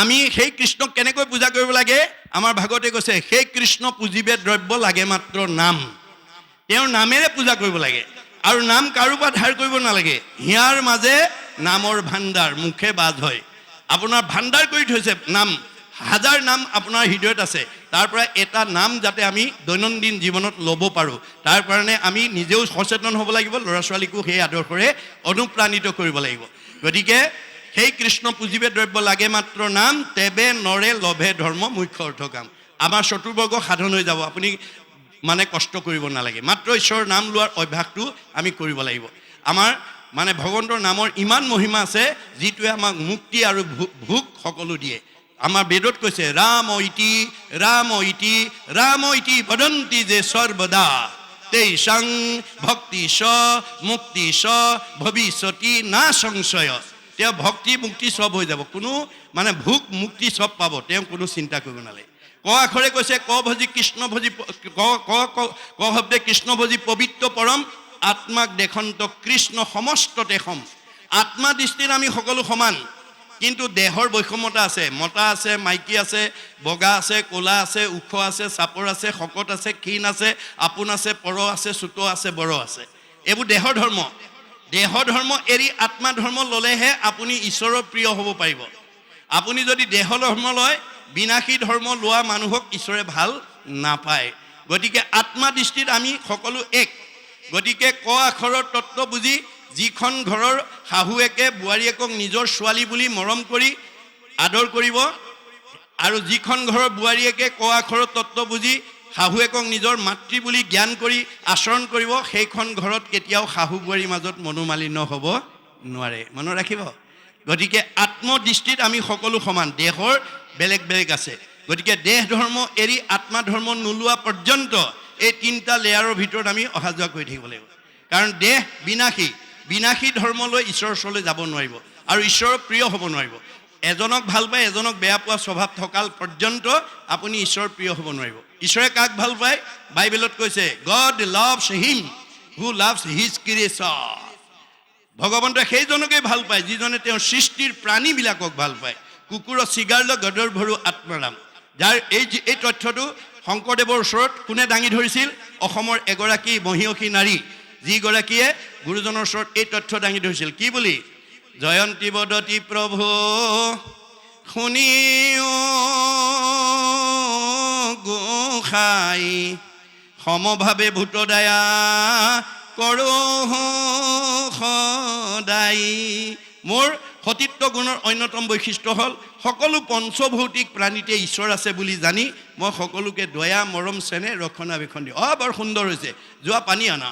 আমি সেই কৃষ্ণক কেনেকৈ পূজা কৰিব লাগে? আমাৰ ভাগৱতে কৈছে, সেই কৃষ্ণ পুজিবে দ্ৰব্য লাগে মাত্ৰ নাম। তেওঁৰ নামেৰে পূজা কৰিব লাগে। আৰু নাম কাৰোবাৰ ধাৰ কৰিব নালাগে। হিয়াৰ মাজে নামৰ ভাণ্ডাৰ, মুখে বাজ হয়। আপোনাৰ ভাণ্ডাৰ কৰি থৈছে নাম। হাজাৰ নাম আপোনাৰ হৃদয়ত আছে। তাৰ পৰা এটা নাম যাতে আমি দৈনন্দিন জীৱনত ল'ব পাৰোঁ। তাৰ কাৰণে আমি নিজেও সচেতন হ'ব লাগিব। ল'ৰা ছোৱালীকো সেই আদৰ্শৰে অনুপ্ৰাণিত কৰিব লাগিব। গতিকে সেই কৃষ্ণ পুঁজিবে দ্ৰব্য লাগে মাত্ৰ নাম, তেবে, নৰে, লভে, ধৰ্ম, মুখ্য অৰ্থ কাম। আমাৰ চতুৰ্বৰ্গ সাধন হৈ যাব, আপুনি মানে কষ্ট কৰিব নালাগে। মাত্ৰ ঈশ্বৰৰ নাম লোৱাৰ অভ্যাসটো আমি কৰিব লাগিব। আমাৰ মানে ভগৱন্তৰ নামৰ ইমান মহিমা আছে, যিটোৱে আমাক মুক্তি আৰু ভোগ সকলো দিয়ে। আমাৰ বেদত কৈছে, ৰাম ইতি ৰাম ইতি ৰাম ইতি বদন্তি যে সৰ্বদা। তেইসাং ভক্তি স, মুক্তি স, ভৱিষ্যতি না সংশয়। তেওঁ ভক্তি, মুক্তি চব হৈ যাব। কোনো মানে ভোগ, মুক্তি চব পাব। তেওঁ কোনো চিন্তা কৰিব নালাগে। ক আখৰে কৈছে, ক ভজি কৃষ্ণ ভজি ক ক, ক- ক শব্দে কৃষ্ণ ভজি পবিত্ৰ পৰম, আত্মাক দেশন্ত কৃষ্ণ সমস্ত দেশম আত্মা দৃষ্টিত আমি সকলো সমান, কিন্তু দেহৰ বৈষম্যতা আছে। মতা আছে, মাইকী আছে, বগা আছে, ক'লা আছে, ওখ আছে, চাপৰ আছে, শকত আছে, ক্ষীণ আছে, আপোন আছে, পৰ আছে, চুত আছে, বৰ আছে। এইবোৰ দেহৰ ধৰ্ম। দেহ ধৰ্ম এৰি আত্মা ধৰ্ম ল'লেহে আপুনি ঈশ্বৰৰ প্ৰিয় হ'ব পাৰিব। আপুনি যদি দেহ ধৰ্ম লয়, বিনাশী ধৰ্ম লোৱা মানুহক ঈশ্বৰে ভালো নাপায়। গতিকে আত্মা দৃষ্টিত আমি সকলো এক। গতিকে ক আখৰৰ তত্ত্ব বুজি যিখন ঘৰৰ শাহুৱেকে বোৱাৰীয়েকক নিজৰ ছোৱালী বুলি মৰম কৰি আদৰ কৰিব আৰু যিখন ঘৰৰ বোৱাৰীয়েকে ক আখৰৰ তত্ত্ব বুজি শাহুৱেকক নিজৰ মাতৃ বুলি জ্ঞান কৰি আচৰণ কৰিব, সেইখন ঘৰত কেতিয়াও শাহু বোৱাৰীৰ মাজত মনোমালিন্য হ'ব নোৱাৰে। মনত ৰাখিব? গতিকে আত্মদৃষ্টিত আমি সকলো সমান, দেহৰ বেলেগ বেলেগ আছে। গতিকে দেহ ধৰ্ম এৰি আত্মা ধৰ্ম নোলোৱা পৰ্যন্ত এই তিনিটা লেয়াৰৰ ভিতৰত আমি অহা যোৱা কৰি থাকিব লাগিব। কাৰণ দেহ বিনাশী বিনাশী ধৰ্ম লৈ ঈশ্বৰৰ ওচৰলৈ যাব নোৱাৰিব আৰু ঈশ্বৰৰ প্ৰিয় হ'ব নোৱাৰিব। এজনক ভালো পায়, এজনক বেয়া পোৱা স্বভাৱ থকাল পৰ্যন্ত আপুনি ঈশ্বৰৰ প্ৰিয় হ'ব নোৱাৰিব। ঈশ্বৰে কাক ভালো পায়? বাইবেলত কৈছে God loves him who loves his creation ভগৱন্তই সেইজনকেই ভালো পায়, যিজনে তেওঁৰ সৃষ্টিৰ প্ৰাণীবিলাকক ভালো পায়। কুকুৰৰ চিগাৰ্ল গদৰ ভৰু আত্মাৰাম। যাৰ এই এই তথ্যটো শংকৰদেৱৰ ওচৰত কোনে দাঙি ধৰিছিল? অসমৰ এগৰাকী মহিয়সী নাৰী। যিগৰাকীয়ে গুৰুজনৰ ওচৰত এই তথ্য দাঙি ধৰিছিল। কি বুলি? জয়ন্তী বদতি প্ৰভু, শুনিও গোসাই সমভাৱে ভূতদয়া কৰোঁ সদায় মোৰ সতীত্ব গুণৰ অন্যতম বৈশিষ্ট্য হ'ল, সকলো পঞ্চভৌতিক প্ৰাণীতে ঈশ্বৰ আছে বুলি জানি মই সকলোকে দয়া, মৰম, চেনেহ ৰক্ষণাবেক্ষণ দিওঁ। অঁ, বৰ সুন্দৰ হৈছে। যোৱা পানী আনা।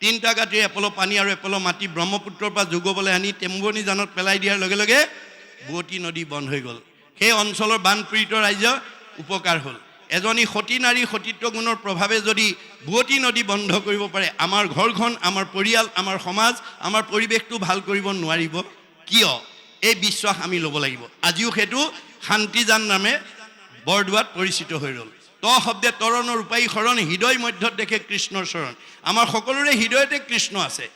তিনিটা গাঁতিৰ এপল পানী আৰু এপল মাটি ব্ৰহ্মপুত্ৰৰ পৰা যোগবলৈ আনি টেম্বনি জানত পেলাই দিয়াৰ লগে লগে বুৱতী নদী বন্ধ হৈ গ'ল। সেই অঞ্চলৰ বানপীড়িত ৰাইজ উপকাৰ হ'ল। এজনী সতী নাৰী সতীত্ব গুণৰ প্ৰভাৱে যদি বুৱতী নদী বন্ধ কৰিব পাৰে, আমাৰ ঘৰখন, আমাৰ পৰিয়াল, আমাৰ সমাজ, আমাৰ পৰিৱেশটো ভালো কৰিব নোৱাৰিব। কিয়? এই বিশ্বাস আমি ল'ব লাগিব। আজিও সেইটো শান্তিজান নামে বৰদোৱাত পৰিচিত হৈ ৰ'ল। ত শব্দে তৰণৰ ৰূপায়ী শৰণ, হৃদয় মধ্যত দেখে কৃষ্ণৰ চৰণ আমাৰ সকলোৰে হৃদয়তে কৃষ্ণ আছে।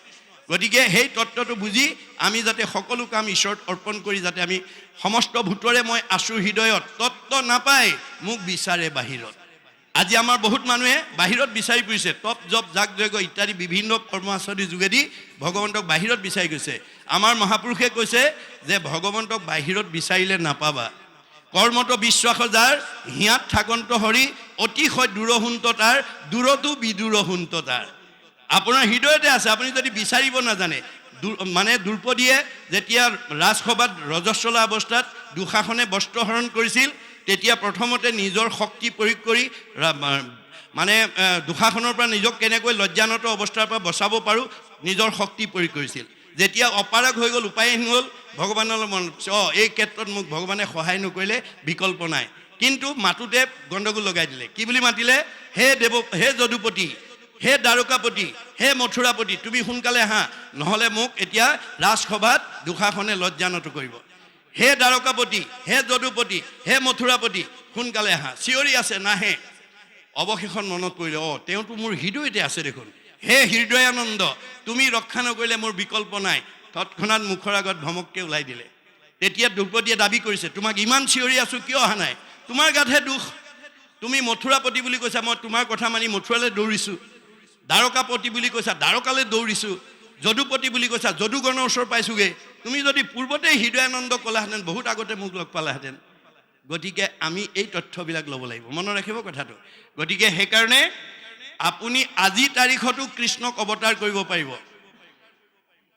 গতিকে সেই তত্ত্বটো বুজি আমি যাতে সকলো কাম ঈশ্বৰত অৰ্পণ কৰি যাতে আমি সমস্ত ভূতৰে মই আছোঁ হৃদয়ত, তত্ত্ব নাপায় মোক বিচাৰে বাহিৰত। আজি আমাৰ বহুত মানুহে বাহিৰত বিচাৰি ফুৰিছে, তপ, জপ জাক যজ্ঞ ইত্যাদি বিভিন্ন কৰ্মাচনীৰ যোগেদি ভগৱন্তক বাহিৰত বিচাৰি গৈছে। আমাৰ মহাপুৰুষে কৈছে যে, ভগৱন্তক বাহিৰত বিচাৰিলে নাপাবা। কৰ্মত বিশ্বাস যাৰ, হিয়াত থাকন্ত হৰি, অতিশয় দূৰহুন্ত তাৰ, দূৰতো বিদূৰহুন্ত তাৰ। আপোনাৰ হৃদয়তে আছে, আপুনি যদি বিচাৰিব নাজানে মানে দ্ৰৌপদীয়ে যেতিয়া ৰাজসভাত ৰজস্বলা অৱস্থাত দুঃশাসনে বস্ত্ৰহৰণ কৰিছিল, তেতিয়া প্ৰথমতে নিজৰ শক্তি প্ৰয়োগ কৰি মানে দুঃশাসনৰ পৰা নিজক কেনেকৈ লজ্জানত অৱস্থাৰ পৰা বচাব পাৰোঁ, নিজৰ শক্তি প্ৰয়োগ কৰিছিল। যেতিয়া অপাৰগ হৈ গ'ল, উপায়হীন হ'ল, ভগৱানলৈ মন অঁ, এই ক্ষেত্ৰত মোক ভগৱানে সহায় নকৰিলে বিকল্প নাই। কিন্তু মাতোতে গণ্ডগোল লগাই দিলে। কি বুলি মাতিলে? হে দেৱ হে যদুপতি হে দ্বাৰকাপতি হে মথুৰাপতি, তুমি সোনকালে আহা, নহ'লে মোক এতিয়া ৰাজসভাত দুষাখনে লজ্জানত কৰিব। হে দ্বাৰকাপতি, হে যদুপতি হে মথুৰাপতি, সোনকালে আহা, চিঞৰি আছে, নাহে। অৱশেষত মনত পৰিলে, অঁ, তেওঁতো মোৰ হৃদয়তে আছে দেখোন। হে হৃদয়ানন্দ, তুমি ৰক্ষা নকৰিলে মোৰ বিকল্প নাই। তৎক্ষণাত মুখৰ আগত ভমককে ওলাই দিলে। তেতিয়া দ্ৰৌপদীয়ে দাবি কৰিছে, তোমাক ইমান চিঞৰি আছোঁ, কিয় অহা নাই? তোমাৰ গাতহে দুখ। তুমি মথুৰাপতি বুলি কৈছা, মই তোমাৰ কথা মানি মথুৰালৈ দৌৰিছোঁ। দ্বাৰকাপতি বুলি কৈছা, দ্বাৰকালৈ দৌৰিছোঁ যদুপতি বুলি কৈছা, যদুগণৰ ওচৰ পাইছোগৈ। তুমি যদি পূৰ্বতেই হৃদয়ানন্দ ক'লাহেঁতেন, বহুত আগতে মোক লগ পালাহেঁতেন। গতিকে আমি এই তথ্যবিলাক ল'ব লাগিব। মনত ৰাখিব কথাটো। গতিকে সেইকাৰণে আপুনি আজি তাৰিখতো কৃষ্ণক অৱতাৰ কৰিব পাৰিব।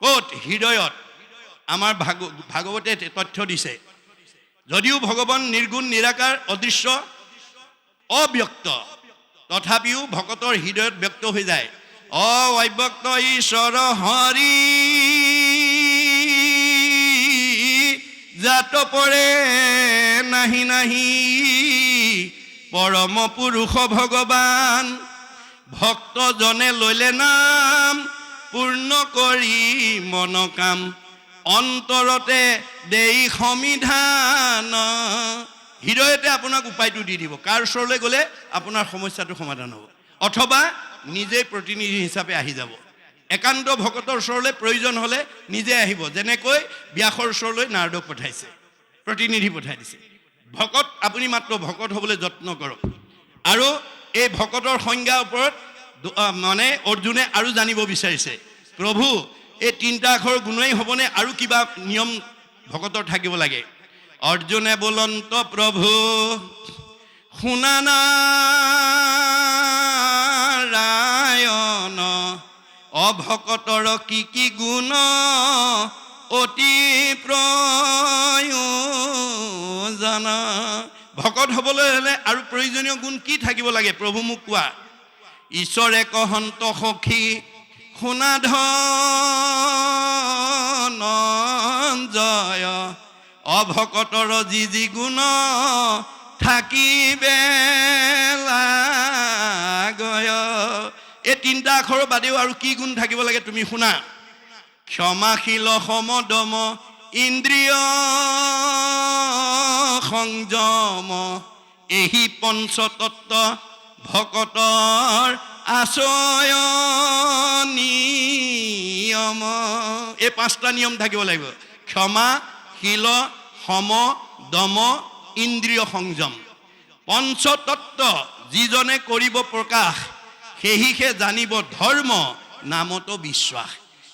ক'ত? হৃদয়ত। আমাৰ ভাগ ভাগৱতে তথ্য দিছে। যদিও ভগৱান নিৰ্গুণ, নিৰাকাৰ, অদৃশ্য, অব্যক্ত তথাপিও ভকতৰ হৃদয়ত ব্যক্ত হৈ যায়। অব্যক্ত ঈশ্বৰ হৰি জাত পৰে, নাহি নাহি, পৰম পুৰুষ ভগৱান, ভক্তজনে ললে নাম, পূৰ্ণ কৰি মন কাম, অন্তৰতে দেই সমিধান। হৃদয়তে আপোনাক উপায়টো দি দিব। কাৰ ওচৰলৈ গ'লে আপোনাৰ সমস্যাটো সমাধান হ'ব। অথবা নিজেই প্ৰতিনিধি হিচাপে আহি যাব। একান্ত ভকতৰ ওচৰলৈ প্ৰয়োজন হ'লে নিজে আহিব। যেনেকৈ ব্যাসৰ ওচৰলৈ নাৰদক পঠাইছে, প্ৰতিনিধি পঠাই দিছে। ভকত, আপুনি মাত্ৰ ভকত হ'বলৈ যত্ন কৰক। আৰু এই ভকতৰ সংজ্ঞাৰ ওপৰত মানে অৰ্জুনে আৰু জানিব বিচাৰিছে, প্ৰভু, এই তিনিটা আখৰ গুণেই হ'বনে আৰু কিবা নিয়ম ভকতৰ থাকিব লাগে? অৰ্জুনে বোলন্ত প্ৰভু শুনা নাৰায়ণ অভকতৰ কি কি গুণ অতি প্ৰয়োজন ভকত হ'বলৈ হ'লে আৰু প্ৰয়োজনীয় গুণ কি থাকিব লাগে? প্ৰভু মোক কোৱা। ঈশ্বৰে কহন্ত সখী সুনাধনঞ্জয় অভকতৰ যি যি গুণ থাকিবে এই তিনিটা আখৰৰ বাদেও আৰু কি গুণ থাকিব লাগে তুমি শুনা? ক্ষমাশীল সমদম ইন্দ্ৰিয় সংযম। এহি পঞ্চতত্ব ভকতৰ আচয় নিয়ম। এই পাঁচটা নিয়ম থাকিব লাগিব। ক্ষমা শীল সম দম ইন্দ্ৰিয় সংযম। পঞ্চতত্ব যিজনে কৰিব প্ৰকাশ, সেহিহে জানিব ধৰ্ম নামতো বিশ্বাস।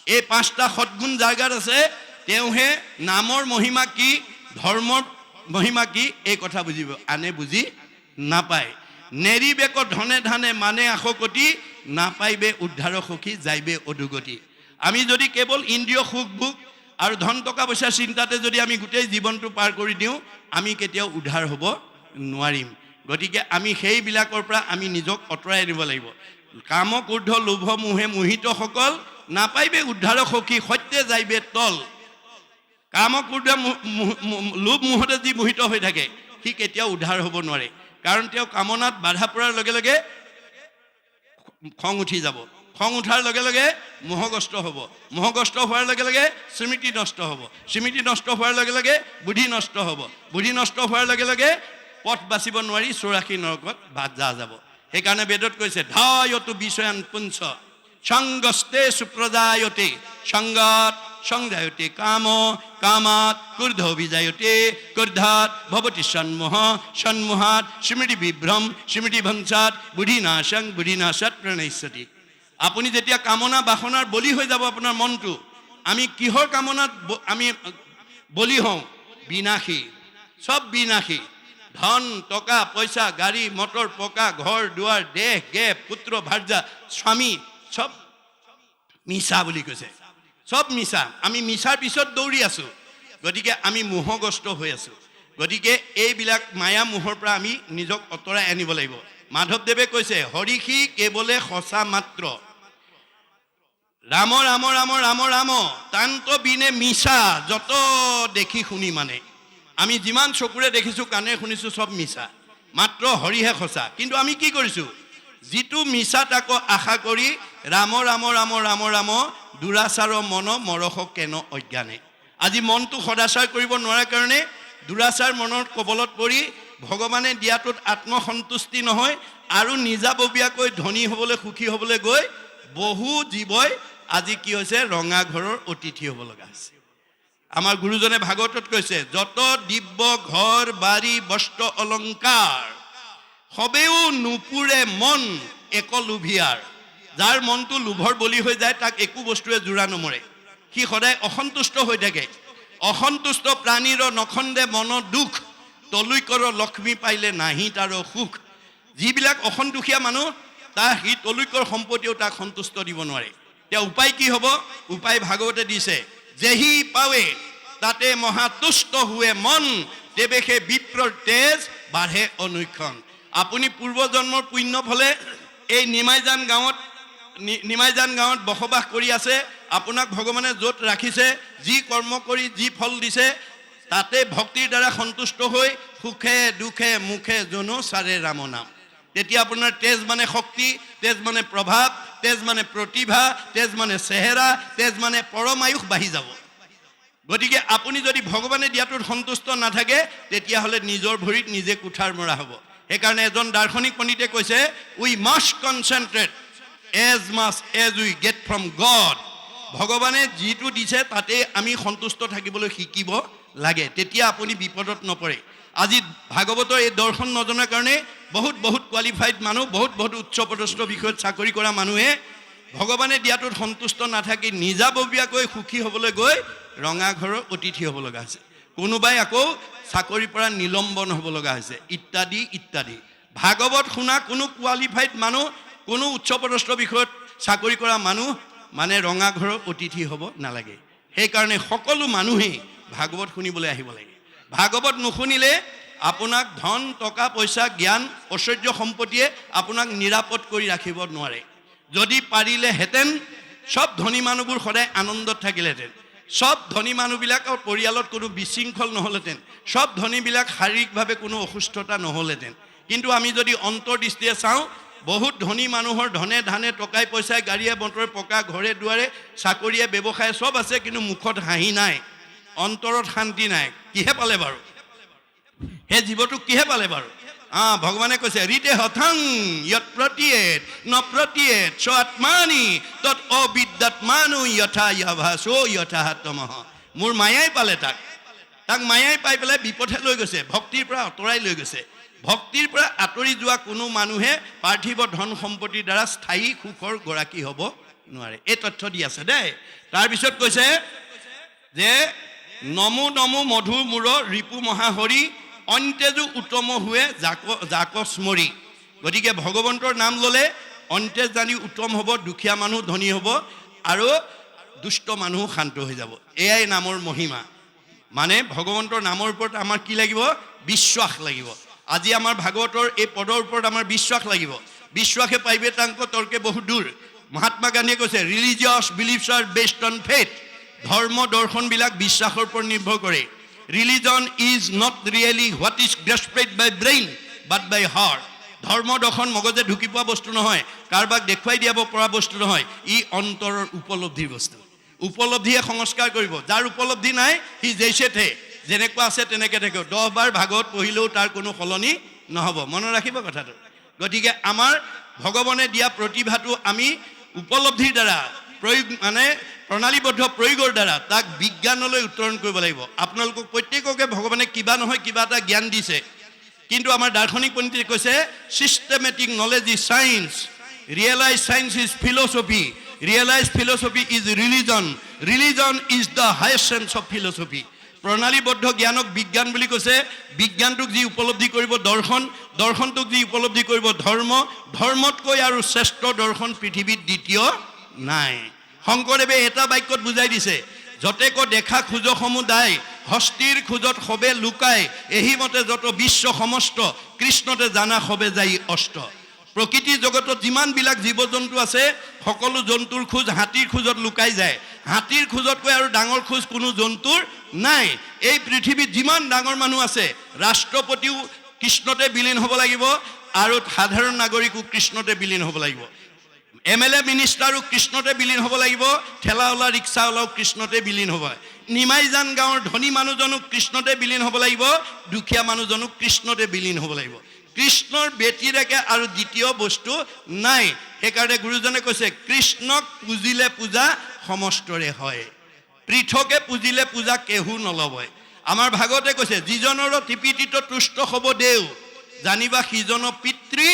এই পাঁচটা সদ্গুণ যাৰ গাত আছে, তেওঁহে নামৰ মহিমা কি, ধৰ্মৰ মহিমা কি, এই কথা বুজিব আনে বুজি নাপায়। নেৰিবেক ধনে ধানে মানে আশকতি নাপাইবে উদ্ধাৰ সখী, যাইবে অধুগতি। আমি যদি কেৱল ইন্দ্ৰিয় সুখ ভোগ আৰু ধন টকা পইচাৰ চিন্তাতে যদি আমি গোটেই জীৱনটো পাৰ কৰি দিওঁ, আমি কেতিয়াও উদ্ধাৰ হ'ব নোৱাৰিম। গতিকে আমি সেইবিলাকৰ পৰা আমি নিজক আঁতৰাই আনিব লাগিব। কাম ক্ৰোধ, লোভ, মোহে মোহিতসকল নাপাইবে উদ্ধাৰ সখী, সত্যে যাইবে তল। কাম মো- লোভ, মোহতে যি মোহিত হৈ থাকে, সি কেতিয়াও উদ্ধাৰ হ'ব নোৱাৰে। কাৰণ তেওঁ কামনাত বাধা পৰাৰ লগে লগে খং উঠি যাব। খং উঠাৰ লগে লগে মোহগ্ৰস্ত হ'ব। মোহগ্ৰস্ত হোৱাৰ লগে লগে স্মৃতি নষ্ট হ'ব। স্মৃতি নষ্ট হোৱাৰ লগে লগে বুদ্ধি নষ্ট হ'ব। বুদ্ধি নষ্ট হোৱাৰ লগে লগে পথ বাচিব নোৱাৰি চৌৰাশী নৰকত বাট যা যাব। সেইকাৰণে বেদত কৈছে, ধায়তো বিষয়ান পুঞ্চ, সংগস্তে সুপ্ৰজায়তে, সংগত সংজায়তে কাম, কামাত ক্ৰোধ অভিজায়তে, ক্ৰোধাত ভৱতি সন্মোহ, সন্মোহাত স্মৃতি বিভ্ৰম স্মৃতি ভংসাত বুদ্ধিনাশং, বুদ্ধিনাশাত প্ৰণয়স্যতি আপুনি যেতিয়া কামনা বাসনাৰ বলি হৈ যাব আপোনাৰ মনটো, আমি কিহৰ কামনাত আমি বলি হওঁ? বিনাশী। চব বিনাশী। ধন, টকা, পইচা, গাড়ী, মটৰ, পকা, ঘৰ, দুৱাৰ, দেহ গেহ পুত্ৰ, ভাৰ্যা, স্বামী, চব মিছা বুলি কৈছে। চব মিছা। আমি মিছাৰ পিছত দৌৰি আছোঁ। গতিকে আমি মোহগ্ৰস্ত হৈ আছোঁ। গতিকে এইবিলাক মায়া মোহৰ পৰা আমি নিজক আঁতৰাই আনিব লাগিব। মাধৱদেৱে কৈছে, হৰিষি কেৱলে সঁচা মাত্ৰ। ৰাম ৰাম ৰাম ৰাম ৰাম। তান্ত বিনে মিছা, যত দেখি শুনি মানে। আমি যিমান চকুৰে দেখিছোঁ কাণে শুনিছোঁ, চব মিছা। মাত্ৰ হৰিহে সঁচা। কিন্তু আমি কি কৰিছোঁ? যিটো মিছা তাকো আশা কৰি ৰাম ৰাম ৰাম ৰাম ৰাম দুৰাচাৰ মন মৰস কেন অজ্ঞানে? আজি মনটো সদাচাৰ কৰিব নোৱাৰাৰ কাৰণে দুৰাচাৰ মনৰ কবলত পৰি ভগৱানে দিয়াটোত আত্মসন্তুষ্টি নহয় আৰু নিজাববীয়াকৈ ধনী হ'বলৈ সুখী হ'বলৈ গৈ বহু জীৱই আজি কি হৈছে? ৰঙা ঘৰৰ অতিথি হ'ব লগা হৈছে। আমাৰ গুৰুজনে ভাগৱতত কৈছে, যত দিব্য ঘৰ, বাৰী, বস্ত্ৰ, অলংকাৰ, সবেও নুপুৰে মন এক লোভিয়াৰ। যাৰ মনটো লোভৰ বলি হৈ যায়, তাক একো বস্তুৱে জোৰা নমৰে। সি সদায় অসন্তুষ্ট হৈ থাকে। অসন্তুষ্ট প্ৰাণীৰ নখন্দে মনৰ দুখ, তলুইকৰ লক্ষ্মী পাইলে নাহি তাৰ সুখ। যিবিলাক অসন্তোষীয়া মানুহ তাৰ সি তলুইকৰ সম্পত্তিও তাক সন্তুষ্ট দিব নোৱাৰে। এতিয়া উপায় কি হ'ব? উপায় ভাগৱতে দিছে, যেহি পাৱে, তাতে মহাতুষ্ট হুৱে মন তেৱেশে বিপ্ৰৰ তেজ বাঢ়ে অনুক্ষণ। আপুনি পূৰ্বজন্মৰ পুণ্য ফলে এই নিমাইজান গাঁৱত নিমাইজান গাঁৱত বসবাস কৰি আছে, আপোনাক ভগৱানে য'ত ৰাখিছে, যি কৰ্ম কৰি যি ফল দিছে, তাতে ভক্তিৰ দ্বাৰা সন্তুষ্ট হৈ সুখে দুখে মুখে জনো চাৰে ৰাম নাম। তেতিয়া আপোনাৰ তেজ মানে শক্তি, তেজ মানে প্ৰভাৱ, তেজ মানে প্ৰতিভা, তেজ মানে চেহেৰা, তেজ মানে পৰমায়ুস বাঢ়ি যাব। গতিকে আপুনি যদি ভগৱানে দিয়াটোত সন্তুষ্ট নাথাকে, তেতিয়াহ'লে নিজৰ ভৰিত নিজে কুঠাৰ মৰা হ'ব। সেইকাৰণে এজন দাৰ্শনিক পণ্ডিতে কৈছে we must concentrate as much as we get from God ভগৱানে যিটো দিছে, তাতে আমি সন্তুষ্ট থাকিবলৈ শিকিব লাগে। তেতিয়া আপুনি বিপদত নপৰে। আজি ভাগৱতৰ এই দৰ্শন নজনাৰ কাৰণে বহুত বহুত কোৱালিফাইড মানুহ, বহুত বহুত উচ্চ পদস্থ বিষয়ত চাকৰি কৰা মানুহে ভগৱানে দিয়াটোত সন্তুষ্ট নাথাকি নিজাববীয়াকৈ সুখী হ'বলৈ গৈ ৰঙা ঘৰৰ অতিথি হ'ব লগা হৈছে। কোনোবাই আকৌ চাকৰিৰ পৰা নিলম্বন হ'ব লগা হৈছে। ইত্যাদি ইত্যাদি। ভাগৱত শুনা কোনো কোৱালিফাইড মানুহ, কোনো উচ্চপদস্থ বিষয়ত চাকৰি কৰা মানুহ মানে ৰঙা ঘৰৰ অতিথি হ'ব নালাগে। সেইকাৰণে সকলো মানুহেই ভাগৱত শুনিবলৈ আহিব লাগে। ভাগৱত নুশুনিলে আপোনাক ধন, টকা, পইচা, জ্ঞান, ঐশ্বৰ্য সম্পত্তিয়ে আপোনাক নিৰাপদ কৰি ৰাখিব নোৱাৰে। যদি পাৰিলেহেঁতেন চব ধনী মানুহবোৰ সদায় আনন্দত থাকিলেহেঁতেন। চব ধনী মানুহবিলাকৰ পৰিয়ালত কোনো বিশৃংখল নহ'লহেঁতেন। চব ধনীবিলাক শাৰীৰিকভাৱে কোনো অসুস্থতা নহ'লহেঁতেন। কিন্তু আমি যদি অন্তৰ্দৃষ্টিয়ে চাওঁ, বহুত ধনী মানুহৰ ধনে ধানে, টকাই পইচাই, গাড়ীয়ে, মটৰে, পকা, ঘৰে, দুৱাৰে, চাকৰিয়ে, ব্যৱসায় চব আছে, কিন্তু মুখত হাঁহি নাই। অন্তৰত শান্তি নাই। কিহে পালে বাৰু? সেই জীৱটোক কিহে পালে বাৰু? আহ ভগৱানে কৈছে, ৰীতে হথাং ইয়ত প্ৰতিয়েত ন প্ৰতিয়েত চ আত্মানি তত অবিদ্যাত্মানু যথা য়ভাস যথাহাত্মহ মোৰ মায়াই পালে তাক। তাক মায়াই পাই পেলাই বিপথে লৈ গৈছে, ভক্তিৰ পৰা আঁতৰাই লৈ গৈছে। ভক্তিৰ পৰা আঁতৰি যোৱা কোনো মানুহে পাৰ্থিৱ ধন সম্পত্তিৰ দ্বাৰা স্থায়ী সুখৰ গৰাকী হ'ব নোৱাৰে। এই তথ্য দি আছে দেই। তাৰপিছত কৈছে যে, নমো নমো মধু মূৰ, ৰিপু মহাহৰি অন্তেজো উত্তম হোৱে জাক জাক স্মৰি। গতিকে ভগৱন্তৰ নাম ল'লে অন্তেজ জানি উত্তম হ'ব, দুখীয়া মানুহ ধনী হ'ব, আৰু দুষ্ট মানুহ শান্ত হৈ যাব। এয়াই নামৰ মহিমা। মানে ভগৱন্তৰ নামৰ ওপৰত আমাৰ কি লাগিব? বিশ্বাস লাগিব। আজি আমাৰ ভাগৱতৰ এই পদৰ ওপৰত আমাৰ বিশ্বাস লাগিব। বিশ্বাসে পাইবে তাংক তৰ্কে বহু দূৰ। মহাত্মা গান্ধীয়ে কৈছে religious beliefs are based on faith ধৰ্ম দৰ্শনবিলাক বিশ্বাসৰ ওপৰত নিৰ্ভৰ কৰে। Religion is not really what is grasped by brain but by heart ধৰ্ম দৰ্শন মগজে ঢুকি পোৱা বস্তু নহয়, কাৰোবাক দেখুৱাই দিয়াব পৰা বস্তু নহয়, ই অন্তৰৰ উপলব্ধিৰ বস্তু। উপলব্ধিয়ে সংস্কাৰ কৰিব। যাৰ উপলব্ধি নাই, সি জেইছে থে যেনেকুৱা আছে তেনেকৈ থাকিব। দহবাৰ ভাগত পঢ়িলেও তাৰ কোনো সলনি নহ'ব। মনত ৰাখিব কথাটো। গতিকে আমাৰ ভগৱানে দিয়া প্ৰতিভাটো আমি উপলব্ধিৰ দ্বাৰা প্ৰয়োগ মানে প্ৰণালীবদ্ধ প্ৰয়োগৰ দ্বাৰা তাক বিজ্ঞানলৈ উত্তৰণ কৰিব লাগিব। আপোনালোকক প্ৰত্যেককে ভগৱানে কিবা নহয় কিবা এটা জ্ঞান দিছে। কিন্তু আমাৰ দাৰ্শনিক পণ্ডিতে কৈছে systematic knowledge is science realize science is philosophy realize philosophy is religion religion is the highest sense of philosophy প্ৰণালীবদ্ধ জ্ঞানক বিজ্ঞান বুলি কৈছে। বিজ্ঞানটোক যি উপলব্ধি কৰিব দৰ্শন, দৰ্শনটোক যি উপলব্ধি কৰিব ধৰ্ম, ধৰ্মতকৈ আৰু শ্ৰেষ্ঠ দৰ্শন পৃথিৱীত দ্বিতীয় নাই। শংকৰদেৱে এটা বাক্যত বুজাই দিছে যতেক দেখা খোজসমূহ দায় হস্তিৰ খোজত সবে লুকাই এহিমতে যত বিশ্ব সমস্ত, কৃষ্ণতে জানা সবে যাই অষ্ট। প্ৰকৃতি জগতত যিমানবিলাক জীৱ জন্তু আছে, সকলো জন্তুৰ খোজ হাতীৰ খোজত লুকাই যায়। হাতীৰ খোজতকৈ আৰু ডাঙৰ খোজ কোনো জন্তুৰ নাই। এই পৃথিৱীত যিমান ডাঙৰ মানুহ আছে, ৰাষ্ট্ৰপতিও কৃষ্ণতে বিলীন হ'ব লাগিব আৰু সাধাৰণ নাগৰিকো কৃষ্ণতে বিলীন হ'ব লাগিব। এম এল এ মিনিষ্টাৰো কৃষ্ণতে বিলীন হ'ব লাগিব, ঠেলাৱালা, ৰিক্সাৱালাও কৃষ্ণতে বিলীন হ'ব। নিমাইজান গাঁৱৰ ধনী মানুহজনো কৃষ্ণতে বিলীন হ'ব লাগিব, দুখীয়া মানুহজনো কৃষ্ণতে বিলীন হ'ব লাগিব। কৃষ্ণৰ ব্যতিৰেকে আৰু দ্বিতীয় বস্তু নাই। সেইকাৰণে গুৰুজনে কৈছে, কৃষ্ণক পুজিলে পূজা সমস্তৰে হয়। পৃথকে পুজিলে পূজা কেহু নলবয় আমাৰ ভাগতে কৈছে, যিজনৰ টিপিটিত তুষ্ট হ'ব দেও, জানিবা সিজন পিতৃ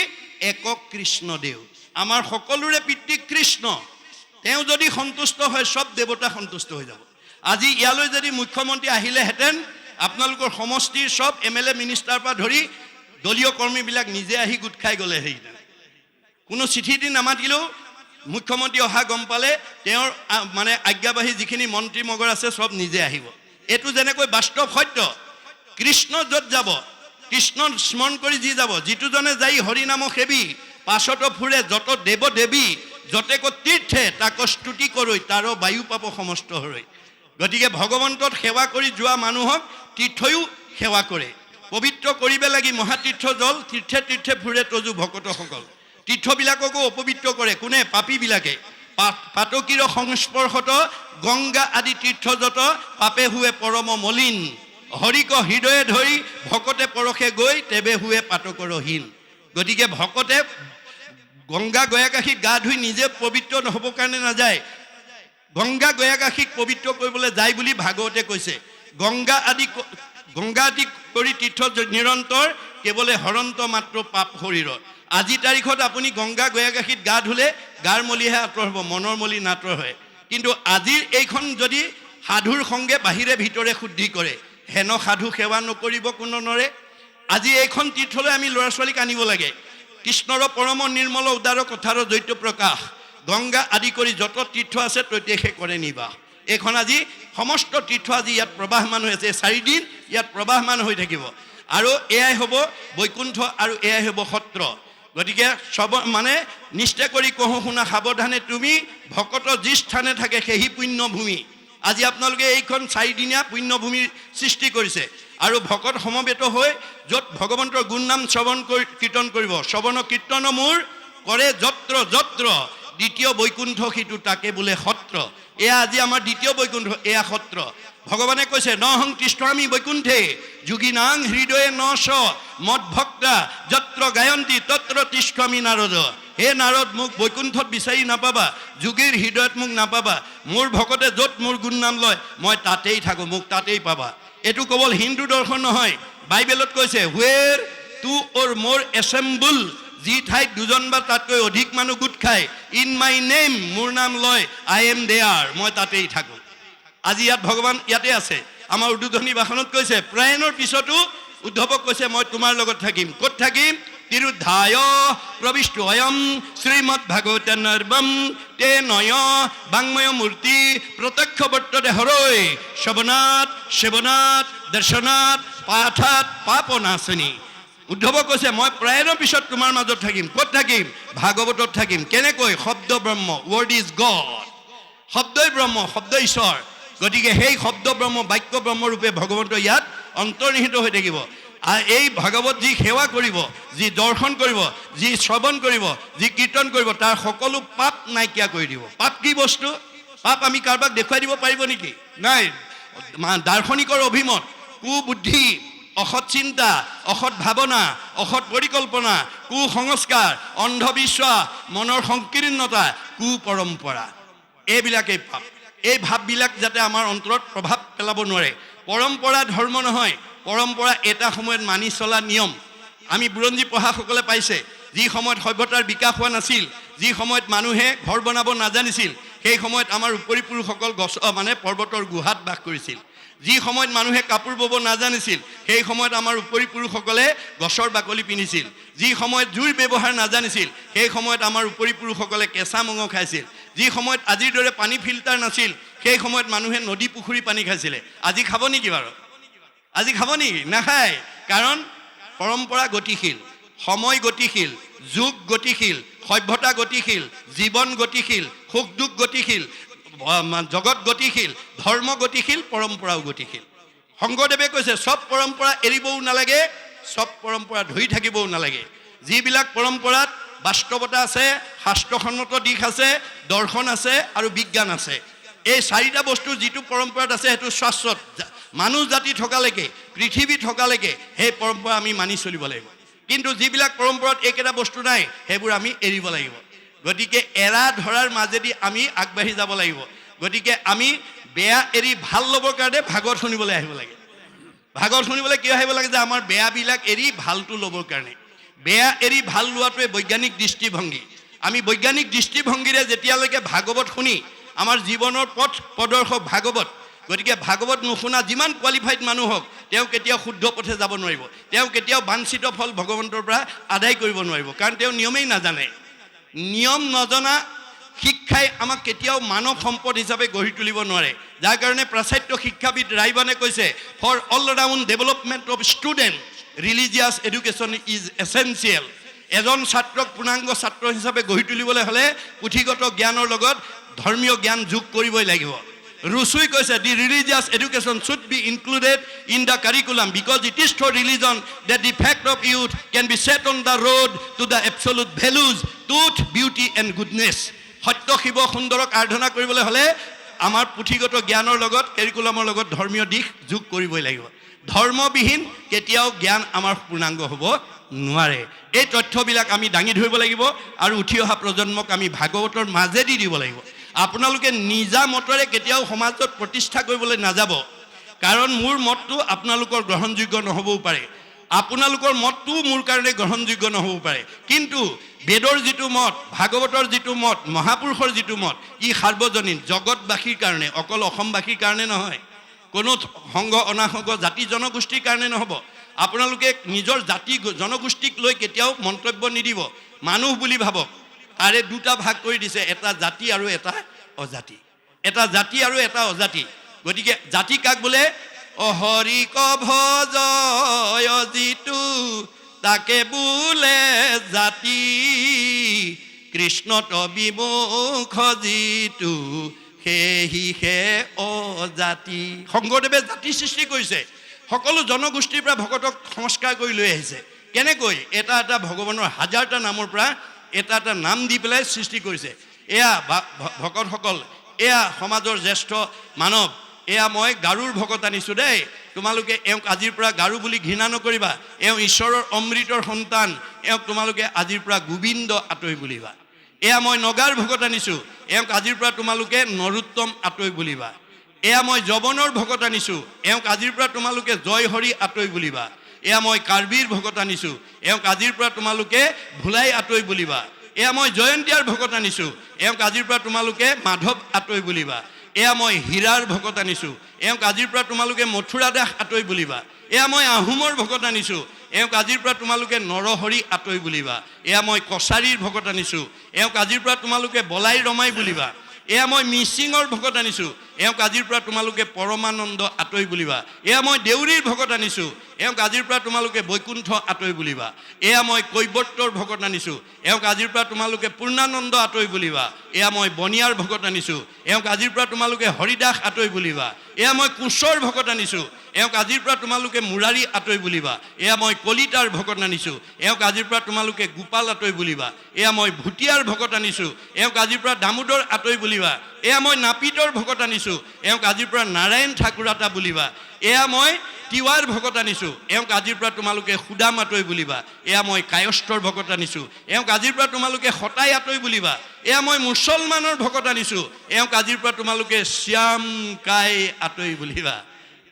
একক কৃষ্ণ দেও আমাৰ সকলোৰে পিতৃ কৃষ্ণ। তেওঁ যদি সন্তুষ্ট হয় চব দেৱতা সন্তুষ্ট হৈ যাব। আজি ইয়ালৈ যদি মুখ্যমন্ত্ৰী আহিলেহেঁতেন, আপোনালোকৰ সমষ্টিৰ চব এম এল এ মিনিষ্টাৰৰ পৰা ধৰি দলীয় কৰ্মীবিলাক নিজে আহি গোট খাই গ'লেহেঁতেন কোনো চিঠি দি নামাতিলেও মুখ্যমন্ত্ৰী অহা গম পালে, তেওঁৰ মানে আজ্ঞাবাহী যিখিনি মন্ত্ৰী মগৰ আছে চব নিজে আহিব। এইটো যেনেকৈ বাস্তৱ সত্য, কৃষ্ণ য'ত যাব, কৃষ্ণ স্মৰণ কৰি যি যাব, যিটোজনে যাই হৰিনাম সেৱী পাছত ফুৰে যত দেৱ দেৱী যতেক তীৰ্থে, তাক স্তুতি কৰৈ তাৰো বায়ু পাব সমস্ত হৰৈ গতিকে ভগৱন্তত সেৱা কৰি যোৱা মানুহক তীৰ্থয়ো সেৱা কৰে। পবিত্ৰ কৰিব লাগি মহাতীৰ্থ জল তীৰ্থে তীৰ্থে ফুৰে তজু ভকতসকল। তীৰ্থবিলাককো অপবিত্ৰ কৰে, কোনে? পাপীবিলাকে। পাতকীৰ সংস্পৰ্শত, গংগা আদি তীৰ্থযত পাপে হুৱে পৰম মলিন। হৰিক হৃদয়ে ধৰি ভকতে পৰশে গৈ, তেবে হুৱে পাতকৰহীন গতিকে ভকতে গংগা গয়াকাশীত গা ধুই নিজে পবিত্ৰ নহ'বৰ কাৰণে নাযায়। গংগা গয়াকাশীক পবিত্ৰ কৰিবলৈ যায় বুলি ভাগৱতে কৈছে। গংগা আদি গংগা আদি কৰি তীৰ্থ নিৰন্তৰ কেৱলে হৰন্ত মাত্ৰ পাপ শৰীৰৰ। আজি তাৰিখত আপুনি গংগা গয়াকাশীত গা ধুলে গাৰ মলিহে আঁতৰ হ'ব, মনৰ মলি নাতৰ হয়। কিন্তু আজিৰ এইখন যদি সাধুৰ সংগে বাহিৰে ভিতৰে শুদ্ধি কৰে, হেন সাধু সেৱা নকৰিব কোনো নৰে। আজি এইখন তীৰ্থলৈ আমি ল'ৰা ছোৱালীক আনিব লাগে। কৃষ্ণৰ পৰম নিৰ্মল উদাৰ কথাৰ দৈত্য প্ৰকাশ। গংগা আদি কৰি যত তীৰ্থ আছে তৈতেষে কৰে নিবাস এইখন আজি সমস্ত তীৰ্থ আজি ইয়াত প্ৰবাহমান হৈ আছে। চাৰিদিন ইয়াত প্ৰবাহমান হৈ থাকিব। আৰু এয়াই হ'ব বৈকুণ্ঠ আৰু এয়াই হ'ব সত্ৰ। গতিকে চব মানে নিশ্চয় কৰি কহোঁ শুনা, সাৱধানে তুমি ভকত যি স্থানে থাকে, সেই পুণ্যভূমি। আজি আপোনালোকে এইখন চাৰিদিনীয়া পুণ্যভূমিৰ সৃষ্টি কৰিছে। আৰু ভকত সমবেত হৈ য'ত ভগৱন্তৰ গুণনাম শ্ৰৱণ কৰি কীৰ্তন কৰিব। শ্ৰৱণ কীৰ্তন মোৰ কৰে যত্ৰ যত্ৰ। দ্বিতীয় বৈকুণ্ঠ সিটো তাকে বোলে সত্ৰ। এয়া আজি আমাৰ দ্বিতীয় বৈকুণ্ঠ, এয়া সত্ৰ। ভগৱানে কৈছে, ন হং তিষ্ঠামি বৈকুণ্ঠে, যোগী নাং হৃদয়ে ন স মদ ভক্তা, যত্ৰ গায়ন্তী, তত্ৰ তিষ্ঠামি নাৰদ। হে নাৰদ, মোক বৈকুণ্ঠত বিচাৰি নাপাবা, যোগীৰ হৃদয়ত মোক নাপাবা। মোৰ ভকতে য'ত মোৰ গুণ নাম লয়, মই তাতেই থাকোঁ, মোক তাতেই পাবা। এইটো কেৱল হিন্দু দৰ্শন নহয়, বাইবেলত কৈছে where two or more assemble যি ঠাইত দুজন বা তাতকৈ অধিক মানুহ গোট খায় ইন মাই নেম মোৰ নাম লয় আই এম দেয়াৰ মই তাতেই থাকোঁ। আজি ইয়াত ভগৱান ইয়াতে আছে। আমাৰ উদ্বোধনী ভাষণত কৈছে প্ৰায়ণৰ পিছতো উদ্ধৱক কৈছে, মই তোমাৰ লগত থাকিম। ক'ত থাকিম? অয়ম শ্ৰীমদ ভাগৱত নৰ্বম তে নয় বাংময় মূৰ্তি প্ৰত্যক্ষ বৰ্ততে হৰৈ শ্ৰৱণাত সেৱনাত দৰ্শনাত পাঠাত পাপনাশনী উদ্ধৱ কৈছে, মই প্ৰায়ণৰ পিছত তোমাৰ মাজত থাকিম। ক'ত থাকিম? ভাগৱতত থাকিম। কেনেকৈ? শব্দ ব্ৰহ্ম। ৱৰ্ড ইজ গড শব্দই ব্ৰহ্ম, শব্দ ঈশ্বৰ। গতিকে সেই শব্দ ব্ৰহ্ম, বাক্য ব্ৰহ্মৰূপে ভগৱন্ত ইয়াত অন্তৰ্নিহিত হৈ থাকিব। এই ভাগৱত যি সেৱা কৰিব, যি দৰ্শন কৰিব, যি শ্ৰৱণ কৰিব, যি কীৰ্তন কৰিব, তাৰ সকলো পাপ নাইকিয়া কৰি দিব। পাপ কি বস্তু? পাপ আমি কাৰোবাক দেখুৱাই দিব পাৰিব নেকি? নাই। দাৰ্শনিকৰ অভিমত, কুবুদ্ধি, অসৎ চিন্তা, অসৎ ভাৱনা, অসৎ পৰিকল্পনা, কুসংস্কাৰ, অন্ধবিশ্বাস, মনৰ সংকীৰ্ণতা, কুপৰম্পৰা। এইবিলাকেই পাপ। এই ভাৱবিলাক যাতে আমাৰ অন্তৰত প্ৰভাৱ পেলাব নোৱাৰে। পৰম্পৰা ধৰ্ম নহয়। পৰম্পৰা এটা সময়ত মানি চলা নিয়ম। আমি বুৰঞ্জী পঢ়াসকলে পাইছে যি সময়ত সভ্যতাৰ বিকাশ হোৱা নাছিল যি সময়ত মানুহে ঘৰ বনাব নাজানিছিল সেই সময়ত আমাৰ উপৰি পুৰুষসকল গছ মানে পৰ্বতৰ গুহাত বাস কৰিছিল। যি সময়ত মানুহে কাপোৰ বব নাজানিছিল সেই সময়ত আমাৰ উপৰি পুৰুষসকলে গছৰ বাকলি পিন্ধিছিল। যি সময়ত জুইৰ ব্যৱহাৰ নাজানিছিল সেই সময়ত আমাৰ উপৰি পুৰুষসকলে কেঁচা মঙহ খাইছিল। যি সময়ত আজিৰ দৰে পানী ফিল্টাৰ নাছিল সেই সময়ত মানুহে নদী পুখুৰী পানী খাইছিলে। আজি খাব নেকি বাৰু? আজি খাব নেকি? নাখায়। কাৰণ পৰম্পৰা গতিশীল সময় গতিশীল যুগ গতিশীল সভ্যতা গতিশীল জীৱন গতিশীল সুখ দুখ গতিশীল জগত গতিশীল ধৰ্ম গতিশীল পৰম্পৰাও গতিশীল। শংকৰদেৱে কৈছে চব পৰম্পৰা এৰিবও নালাগে চব পৰম্পৰা ধৰি থাকিবও নালাগে। যিবিলাক পৰম্পৰাত বাস্তৱতা আছে শাস্ত্ৰসন্মত দিশ আছে দৰ্শন আছে আৰু বিজ্ঞান আছে এই চাৰিটা বস্তু যিটো পৰম্পৰাত আছে সেইটো শাশ্বত মানুহ জাতি থকালৈকে পৃথিৱী থকালৈকে সেই পৰম্পৰা আমি মানি চলিব লাগিব। কিন্তু যিবিলাক পৰম্পৰাত এইকেইটা বস্তু নাই, সেইবোৰ আমি এৰিব লাগিব। গতিকে এৰা ধৰাৰ মাজেদি আমি আগবাঢ়ি যাব লাগিব। গতিকে আমি বেয়া এৰি ভালো ল'বৰ কাৰণে ভাগৱত শুনিবলৈ আহিব লাগে। ভাগৱত শুনিবলৈ কিয় আহিব লাগে যে আমাৰ বেয়াবিলাক এৰি ভালটো ল'বৰ কাৰণে? বেয়া এৰি ভালো লোৱাটোৱে বৈজ্ঞানিক দৃষ্টিভংগী। আমি বৈজ্ঞানিক দৃষ্টিভংগীৰে যেতিয়ালৈকে ভাগৱত শুনি, আমাৰ জীৱনৰ পথ প্ৰদৰ্শক ভাগৱত গতিকে ভাগৱত নুশুনা যিমান কোৱালিফাইড মানুহ হওক, তেওঁ কেতিয়াও শুদ্ধ পথে যাব নোৱাৰিব। তেওঁ কেতিয়াও বাঞ্ছিত ফল ভগৱন্তৰ পৰা আদায় কৰিব নোৱাৰিব, কাৰণ তেওঁ নিয়মেই নাজানে। নিয়ম নজনা শিক্ষাই আমাক কেতিয়াও মানৱ সম্পদ হিচাপে গঢ়ি তুলিব নোৱাৰে। যাৰ কাৰণে প্ৰাচাত্য শিক্ষাবিদ ৰাইবানে কৈছে for all round development of student religious education is essential এজন ছাত্ৰক পূৰ্ণাংগ ছাত্ৰ হিচাপে গঢ়ি তুলিবলৈ হ'লে পুথিগত জ্ঞানৰ লগত ধৰ্মীয় জ্ঞান যোগ কৰিবই লাগিব। ৰুচুই কৈছে the religious education should be included in the curriculum because it is through religion that the fact of youth can be set on the road to the absolute values tooth beauty and goodness সত্য, শিৱ, সুন্দৰক আৰাধনা কৰিবলৈ হ'লে আমাৰ পুথিগত জ্ঞানৰ লগত কেৰিকুলামৰ লগত ধৰ্মীয় দিশ যোগ কৰিবই লাগিব। ধৰ্মবিহীন কেতিয়াও জ্ঞান আমাৰ পূৰ্ণাংগ হ'ব নোৱাৰে। এই তথ্যবিলাক আমি দাঙি ধৰিব লাগিব আৰু উঠি অহা প্ৰজন্মক আমি ভাগৱতৰ মাজেদি দিব লাগিব। আপোনালোকে নিজা মতেৰে কেতিয়াও সমাজত প্ৰতিষ্ঠা কৰিবলৈ নাযাব। কাৰণ মোৰ মতটো আপোনালোকৰ গ্ৰহণযোগ্য নহ'বও পাৰে। আপোনালোকৰ মতটোও মোৰ কাৰণে গ্ৰহণযোগ্য নহ'ব পাৰে। কিন্তু বেদৰ যিটো মত ভাগৱতৰ যিটো মত মহাপুৰুষৰ যিটো মত ই সাৰ্বজনীন জগতবাসীৰ কাৰণে অকল অসমবাসীৰ কাৰণে নহয়। কোনো সংঘ অনাসংঘ জাতি জনগোষ্ঠীৰ কাৰণে নহ'ব। আপোনালোকে নিজৰ জাতি জনগোষ্ঠীক লৈ কেতিয়াও মন্তব্য নিদিব। মানুহ বুলি ভাবক। তাৰে দুটা ভাগ কৰি দিছে, এটা জাতি আৰু এটা অজাতি। এটা জাতি আৰু এটা অজাতি। গতিকে জাতি কাক বোলে? অহৰিক ভজয় যিটো তাকে বোলে জাতি। কৃষ্ণত বিমুখ যিটো সেহিহে অজাতি। শংকৰদেৱে জাতি সৃষ্টি কৰিছে। সকলো জনগোষ্ঠীৰ পৰা ভকতক সংস্কাৰ কৰি লৈ আহিছে। কেনেকৈ? এটা এটা ভগৱানৰ হাজাৰটা নামৰ পৰা এটা এটা নাম দি পেলাই সৃষ্টি কৰিছে। এয়া ভকতসকল, এয়া সমাজৰ জ্যেষ্ঠ মানৱ, এয়া মই গাৰুৰ ভকত আনিছোঁ দেই। তোমালোকে এওঁক আজিৰ পৰা গাৰু বুলি ঘৃণা নকৰিবা। এওঁ ঈশ্বৰৰ অমৃতৰ সন্তান, এওঁক তোমালোকে আজিৰ পৰা গোবিন্দ আঁতৰি বুলিবা। এয়া মই নগাৰ ভকত আনিছোঁ, এওঁক আজিৰ পৰা তোমালোকে নৰোত্তম আঁতৰি বুলিবা। এয়া মই যৱনৰ ভকত আনিছোঁ, এওঁক আজিৰ পৰা তোমালোকে জয় হৰি আঁতৰি বুলিবা। এয়া মই কাৰ্বিৰ ভকত আনিছোঁ। এওঁক আজিৰ পৰা তোমালোকে ভোলাই আঁতৰি বুলিবা। এয়া মই জয়ন্তীয়াৰ ভকত আনিছোঁ। এওঁক আজিৰ পৰা তোমালোকে মাধৱ আঁতৰি বুলিবা। এয়া মই হীৰাৰ ভকত আনিছোঁ। এওঁক আজিৰ পৰা তোমালোকে মথুৰা দাস আঁতৰি বুলিবা। এয়া মই আহোমৰ ভকত আনিছোঁ। এওঁক আজিৰ পৰা তোমালোকে নৰহৰি আঁতৰি বুলিবা। এয়া মই কছাৰীৰ ভকত আনিছোঁ। এওঁক আজিৰ পৰা তোমালোকে বলাই ৰমাই বুলিবা। এয়া মই মিচিঙৰ ভকত আনিছোঁ। এওঁক আজিৰ পৰা তোমালোকে পৰমানন্দ আঁতৰি বুলিবা। এয়া মই দেউৰীৰ ভকত আনিছোঁ। এওঁক আজিৰ পৰা তোমালোকে বৈকুণ্ঠ আঁতৰি বুলিবা। এয়া মই কৈবৰ্তৰ ভকত আনিছোঁ। এওঁক আজিৰ পৰা তোমালোকে পূৰ্ণানন্দ আঁতৰি বুলিবা। এয়া মই বনিয়াৰ ভকত আনিছোঁ। এওঁক আজিৰ পৰা তোমালোকে হৰিদাস আঁতৰি বুলিবা। এয়া মই কোচৰ ভকত আনিছোঁ। এওঁক আজিৰ পৰা তোমালোকে মুৰাৰী আঁতৰি বুলিবা। এয়া মই কলিতাৰ ভকত আনিছোঁ। এওঁক আজিৰ পৰা তোমালোকে গোপাল আঁতৰি বুলিবা। এয়া মই ভুটীয়াৰ ভকত আনিছোঁ। এওঁক আজিৰ পৰা দামোদৰ আঁতৰি বুলিবা। এয়া মই নাপিতৰ ভকত আনিছোঁ। এওঁক আজিৰ পৰা নাৰায়ণ ঠাকুৰাতা বুলিবা। এয়া মই তিৱাৰ ভকত আনিছোঁ। এওঁক আজিৰ পৰা তোমালোকে সুদাম আঁতৰি বুলিবা। এয়া মই কায়স্থৰ ভকত আনিছোঁ। এওঁক আজিৰ পৰা তোমালোকে সতাই আঁতৰি বুলিবা। এয়া মই মুছলমানৰ ভকত আনিছোঁ। এওঁক আজিৰ পৰা তোমালোকে শ্যাম কাই আঁতৰি বুলিবা।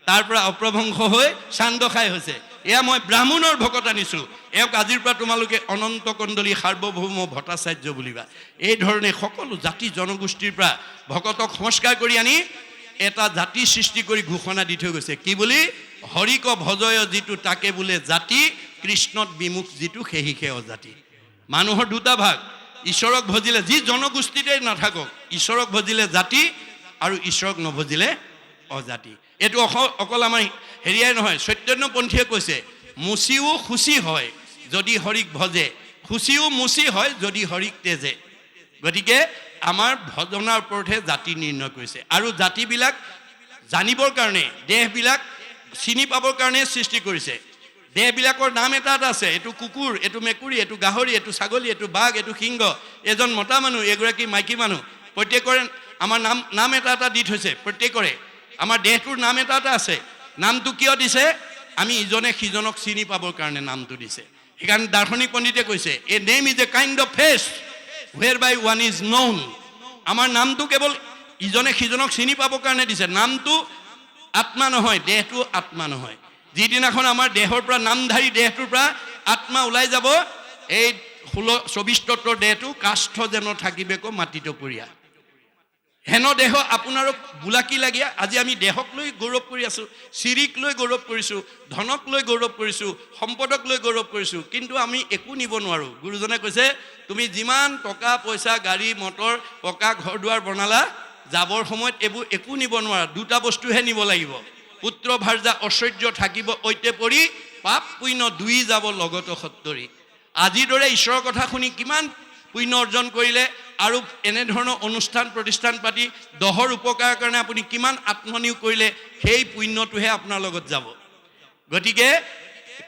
তাৰ পৰা অপ্ৰভংশ হৈ চান্দখাই হৈছে। এয়া মই ব্ৰাহ্মণৰ ভকত আনিছোঁ। এওঁক আজিৰ পৰা তোমালোকে অনন্ত কণ্ডলী সাৰ্বভৌম ভট্টাচাৰ্য বুলিবা। এই ধৰণে সকলো জাতি জনগোষ্ঠীৰ পৰা ভকতক সংস্কাৰ কৰি আনি এটা জাতি সৃষ্টি কৰি ঘোষণা দি থৈ গৈছে। কি বুলি? হৰিক ভজয় যিটো তাকে বোলে জাতি, কৃষ্ণত বিমুখ যিটো সেহিহে অজাতি মানুহৰ দুটা ভাগ, ঈশ্বৰক ভজিলে যি জনগোষ্ঠীতে নাথাকক, ঈশ্বৰক ভজিলে জাতি আৰু ঈশ্বৰক নভজিলে অজাতি। এইটো অকল আমাৰ হেৰিয়াই নহয় চৈতন্যপন্থীয়ে কৈছে, মুচিও খুচি হয় যদি হৰিক ভজে, খুচিও মুচি হয় যদি হৰিক তেজে। গতিকে আমাৰ ভজনাৰ ওপৰতহে জাতি নিৰ্ণয় কৰিছে। আৰু জাতিবিলাক জানিবৰ কাৰণে, দেহবিলাক চিনি পাবৰ কাৰণে সৃষ্টি কৰিছে। দেহবিলাকৰ নাম এটা এটা আছে, এইটো কুকুৰ, এইটো মেকুৰী, এইটো গাহৰি, এইটো ছাগলী, এইটো বাঘ, এইটো সিংহ, এজন মতা মানুহ, এগৰাকী মাইকী মানুহ। প্ৰত্যেকৰে আমাৰ নাম নাম এটা এটা দি থৈছে, প্ৰত্যেকৰে। আমাৰ দেহটোৰ নাম এটা এটা আছে। নামটো কিয় দিছে? আমি ইজনে সিজনক চিনি পাবৰ কাৰণে নামটো দিছে। সেইকাৰণে দাৰ্শনিক পণ্ডিতে কৈছে, a name is a kind of face whereby one is known আমাৰ নামটো কেৱল ইজনে সিজনক চিনি পাবৰ কাৰণে দিছে। নামটো আত্মা নহয়, দেহটো আত্মা নহয়। যিদিনাখন আমাৰ দেহৰ পৰা নামধাৰী দেহটোৰ পৰা আত্মা ওলাই যাব, এই ষোল্ল চৌবিছ তত্বৰ দেহটো কাষ্ঠ যেন থাকিবেকো মাটিটো পৰিয়া। হেন দেহ আপোনাৰো বোলাকি লাগীয়া। আজি আমি দেহক লৈ গৌৰৱ কৰি আছোঁ, চিৰিক লৈ গৌৰৱ কৰিছোঁ, ধনক লৈ গৌৰৱ কৰিছোঁ, সম্পদক লৈ গৌৰৱ কৰিছোঁ, কিন্তু আমি একো নিব নোৱাৰোঁ। গুৰুজনে কৈছে, তুমি যিমান টকা, পইচা, গাড়ী, মটৰ, পকা ঘৰ দুৱাৰ বনালা, যাবৰ সময়ত এইবোৰ একো নিব নোৱাৰা, দুটা বস্তুহে নিব লাগিব। পুত্ৰ ভাৰ্যা ঐশ্বৰ্য থাকিব ঐতে পৰি, পাপ পুণ্য দুই যাব লগত সত্তৰি। আজিৰ দৰে ঈশ্বৰৰ কথা শুনি কিমান পুণ্য অৰ্জন কৰিলে আৰু এনেধৰণৰ অনুষ্ঠান, প্ৰতিষ্ঠান পাতি দহৰ উপকাৰৰ কাৰণে আপুনি কিমান আত্মনিয়োগ কৰিলে, সেই পুণ্যটোহে আপোনাৰ লগত যাব। গতিকে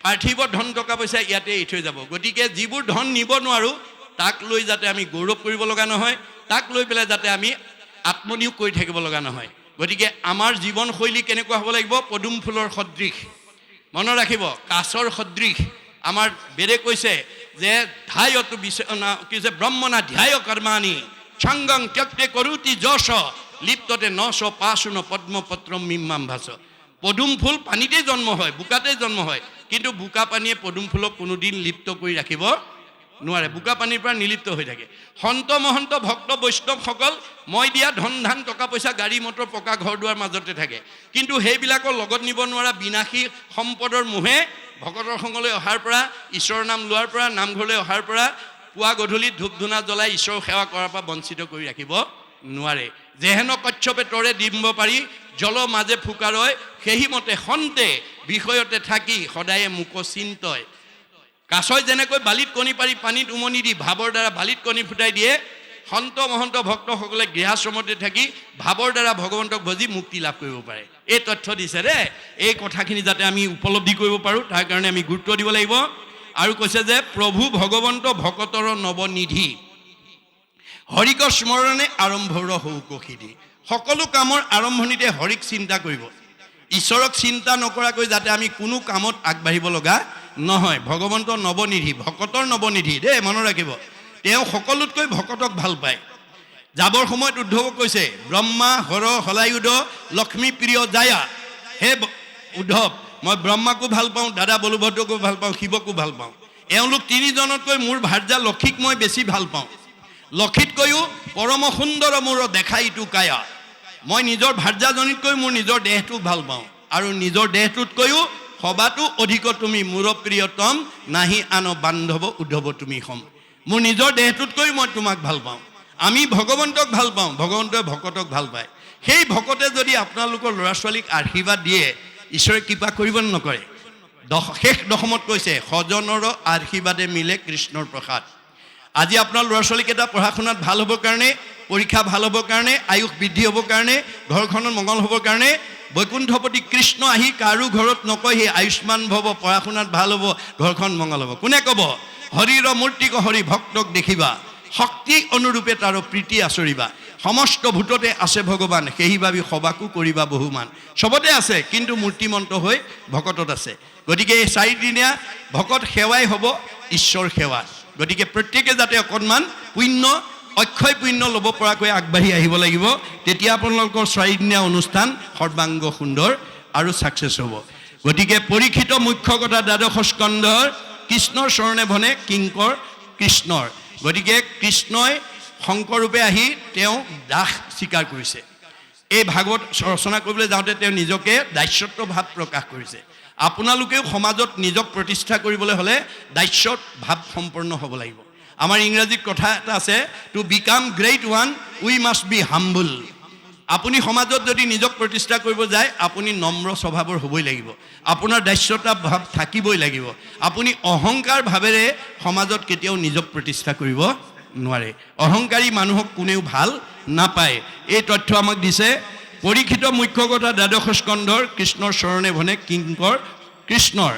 পাৰ্থিৱ ধন টকা পইচা ইয়াতে এৰি থৈ যাব। গতিকে যিবোৰ ধন নিব নোৱাৰোঁ, তাক লৈ যাতে আমি গৌৰৱ কৰিব লগা নহয়, তাক লৈ পেলাই যাতে আমি আত্মনিয়োগ কৰি থাকিব লগা নহয়। গতিকে আমাৰ জীৱনশৈলী কেনেকুৱা হ'ব লাগিব? পদুম ফুলৰ সদৃশ। মনত ৰাখিব, কাছৰ সদৃশ। আমাৰ বেদে কৈছে যে ধ্যায়তো বিচনা কি হৈছে ব্ৰহ্মণা ধ্যায় কৰ্মাণি সংগং ত্যক্তে কৰোতি যশ, লিপ্ততে নশ পাশুন পদ্মপত্ৰ মিমাম ভাস। পদুম ফুল পানীতেই জন্ম হয় বোকাতেই জন্ম হয়, কিন্তু বোকা পানীয়ে পদুম ফুলক কোনোদিন লিপ্ত কৰি ৰাখিব নোৱাৰে, বোকা পানীৰ পৰা নিলিপ্ত হৈ থাকে। সন্ত মহন্ত ভক্ত বৈষ্ণৱসকল মই দিয়া ধন ধান, টকা পইচা, গাড়ী, মটৰ, পকা ঘৰ দুৱাৰ মাজতে থাকে। কিন্তু সেইবিলাকৰ লগত নিব নোৱাৰা বিনাশী সম্পদৰ মোহে ভকতৰ সংগলৈ অহাৰ পৰা ঈশ্বৰৰ নাম লোৱাৰ পৰা নামঘৰলৈ অহাৰ পৰা পুৱা গধূলি ধূপ ধূনা জ্বলাই ঈশ্বৰৰ সেৱা কৰাৰ পৰা বঞ্চিত কৰি ৰাখিব নোৱাৰে। যেহেন কচ্ছপে তৰে ডিম্ব পাৰি জল মাজে ফুকাৰয় সেইমতে সন্তে বিষয়তে থাকি সদায়ে মোক চিন্তয় কাছই যেনেকৈ বালিত কণী পাৰি পানীত উমনি দি ভাৱৰ দ্বাৰা বালিত কণী ফুটাই দিয়ে সন্ত মহন্ত ভক্তসকলে গৃহাশ্ৰমতে থাকি ভাৱৰ দ্বাৰা ভগৱন্তক ভজি মুক্তি লাভ কৰিব পাৰে। এই তথ্য দিছে দেই এই কথাখিনি যাতে আমি উপলব্ধি কৰিব পাৰোঁ, তাৰ কাৰণে আমি গুৰুত্ব দিব লাগিব। আৰু কৈছে যে, প্ৰভু ভগৱন্ত ভকতৰ নৱনিধি। হৰিক স্মৰণে আৰম্ভৰ সৌকশিদি সকলো কামৰ আৰম্ভণিতে হৰিক চিন্তা কৰিব। ঈশ্বৰক চিন্তা নকৰাকৈ যাতে আমি কোনো কামত আগবাঢ়িব লগা নহয়। ভগৱন্ত নৱনিধি, ভকতৰ নৱনিধি, দেই, মনত ৰাখিব। তেওঁ সকলোতকৈ ভকতক ভালো পায়। যাবৰ সময়ত উদ্ধৱক কৈছে, ব্ৰহ্মা, হৰ, হলায়ুধ, লক্ষ্মী, প্ৰিয়, জায়া। হে উদ্ধৱ, মই ব্ৰহ্মাকো ভালো পাওঁ, দাদা বলভদ্ৰকো ভালো পাওঁ, শিৱকো ভালো পাওঁ। এওঁলোক তিনিজনতকৈ মোৰ ভাৰ্যা লক্ষীক মই বেছি ভালো পাওঁ। লক্ষীতকৈও পৰম সুন্দৰ মোৰ দেখা ইটো কায়া। মই নিজৰ ভাৰ্যাজনীতকৈ মোৰ নিজৰ দেহটোক ভালো পাওঁ। আৰু নিজৰ দেহটোতকৈও সবাতো অধিক তুমি মোৰ প্ৰিয়তম, নাহি আন বান্ধৱ উদ্ধৱ তুমি সম মোৰ নিজৰ দেহটোতকৈ মই তোমাক ভালো পাওঁ। আমি ভগৱন্তক ভালো পাওঁ, ভগৱন্তই ভকতক ভালো পায়। সেই ভকতে যদি আপোনালোকৰ ল'ৰা ছোৱালীক আশীৰ্বাদ দিয়ে, ঈশ্বৰে কৃপা কৰিব নকৰে? দশ, শেষ দশমত কৈছে, সজনৰ আশীৰ্বাদে মিলে কৃষ্ণৰ প্ৰসাদ। আজি আপোনাৰ ল'ৰা ছোৱালীকেইটা পঢ়া শুনাত ভালো হ'বৰ কাৰণে, পৰীক্ষা ভালো হ'বৰ কাৰণে, আয়ুস বৃদ্ধি হ'বৰ কাৰণে, ঘৰখনত মংগল হ'বৰ কাৰণে, বৈকুণ্ঠপতি কৃষ্ণ আহি কাৰো ঘৰত নকয়, সেই আয়ুষ্মান ভৱ পঢ়া শুনাত ভালো হ'ব, ঘৰখন মংগল হ'ব। কোনে ক'ব? হৰিৰ মূৰ্তিক হৰি ভক্তক দেখিবা। শক্তি অনুৰূপে তাৰ প্ৰীতি আচৰিবা। সমস্ত ভূততে আছে ভগৱান সেই ভাবি সবাকো কৰিবা বহুমান। চবতে আছে, কিন্তু মূৰ্তিমন্ত হৈ ভকতত আছে। গতিকে এই চাৰিদিনীয়া ভকত সেৱাই হ'ব ঈশ্বৰ সেৱা। গতিকে প্ৰত্যেকে যাতে অকণমান পুণ্য, অক্ষয় পুণ্য ল'ব পৰাকৈ আগবাঢ়ি আহিব লাগিব, তেতিয়া আপোনালোকৰ চাৰিদিনীয়া অনুষ্ঠান সৰ্বাংগ সুন্দৰ আৰু ছাকচেছ হ'ব। গতিকে পৰীক্ষিত মুখ্য কথা দ্বাদশ স্কন্ধৰ কৃষ্ণৰ চৰণে ভনে কিংকৰ কৃষ্ণৰ। গতিকে কৃষ্ণই শংকৰৰূপে আহি তেওঁ দাস স্বীকাৰ কৰিছে। এই ভাগৱত ৰচনা কৰিবলৈ যাওঁতে তেওঁ নিজকে দাস্যত্ব ভাৱ প্ৰকাশ কৰিছে। আপোনালোকেও সমাজত নিজক প্ৰতিষ্ঠা কৰিবলৈ হ'লে দাস্যত ভাৱ সম্পন্ন হ'ব লাগিব। আমাৰ ইংৰাজীত কথা এটা আছে to become great one we must be humble আপুনি সমাজত যদি নিজক প্ৰতিষ্ঠা কৰিব যায়, আপুনি নম্ৰ স্বভাৱৰ হ'বই লাগিব। আপোনাৰ দাস্যতা ভাৱ থাকিবই লাগিব। আপুনি অহংকাৰ ভাৱেৰে সমাজত কেতিয়াও নিজক প্ৰতিষ্ঠা কৰিব নোৱাৰে। অহংকাৰী মানুহক কোনেও ভালো নাপায়। এই তথ্য আমাক দিছে পৰীক্ষিত মুখ্য কথা দ্বাদশ স্কন্ধৰ কৃষ্ণৰ চৰণে ভনে কিংকৰ কৃষ্ণৰ।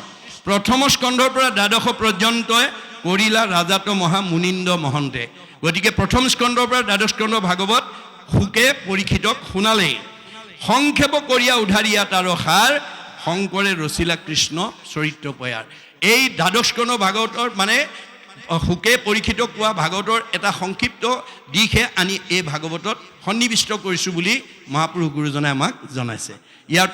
প্ৰথম স্কন্ধৰ পৰা দ্বাদশ পৰ্যন্তই কৰিলা ৰাজাত মহা মুনিন্দ মহন্তে। গতিকে প্ৰথম স্কন্ধৰ পৰা দ্বাদশ স্কন্ধ ভাগৱত শুকে পৰীক্ষিতক শুনালেই। সংক্ষেপ কৰিয়া উধারিয়া তার সাৰ, শংকৰে ৰচিলা কৃষ্ণ চৰিত্ৰ পয়াৰ। এই দ্বাদশকৰ্ণ ভাগৱতৰ মানে সুকে পৰীক্ষিত কোৱা ভাগৱতৰ এটা সংক্ষিপ্ত দিশহে আনি এই ভাগৱতত সন্নিৱিষ্ট কৰিছোঁ বুলি মহাপুৰুষ গুৰুজনে আমাক জনাইছে। ইয়াৰ